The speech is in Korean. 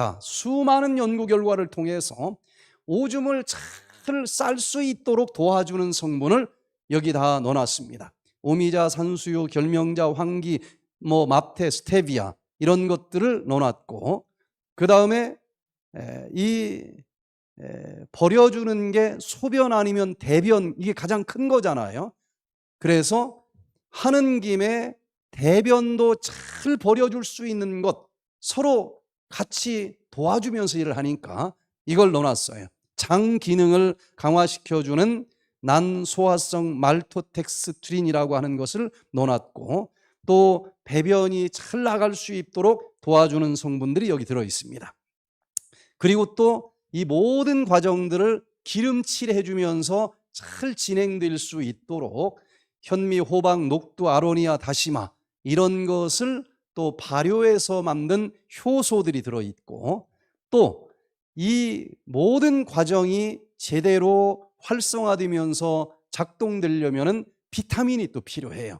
자, 수많은 연구 결과를 통해서 오줌을 잘 쌀 수 있도록 도와주는 성분을 여기 다 넣어놨습니다. 오미자, 산수유, 결명자, 황기, 뭐 맙테, 스테비아 이런 것들을 넣어놨고 그 다음에 이 에, 버려주는 게 소변 아니면 대변 이게 가장 큰 거잖아요. 그래서 하는 김에 대변도 잘 버려줄 수 있는 것 서로 같이 도와주면서 일을 하니까 이걸 넣어놨어요. 장 기능을 강화시켜주는 난소화성 말토텍스트린이라고 하는 것을 넣어놨고 또 배변이 잘 나갈 수 있도록 도와주는 성분들이 여기 들어 있습니다. 그리고 또 이 모든 과정들을 기름칠 해 주면서 잘 진행될 수 있도록 현미, 호박, 녹두, 아로니아, 다시마 이런 것을 또 발효해서 만든 효소들이 들어있고 또 이 모든 과정이 제대로 활성화되면서 작동되려면 비타민이 또 필요해요.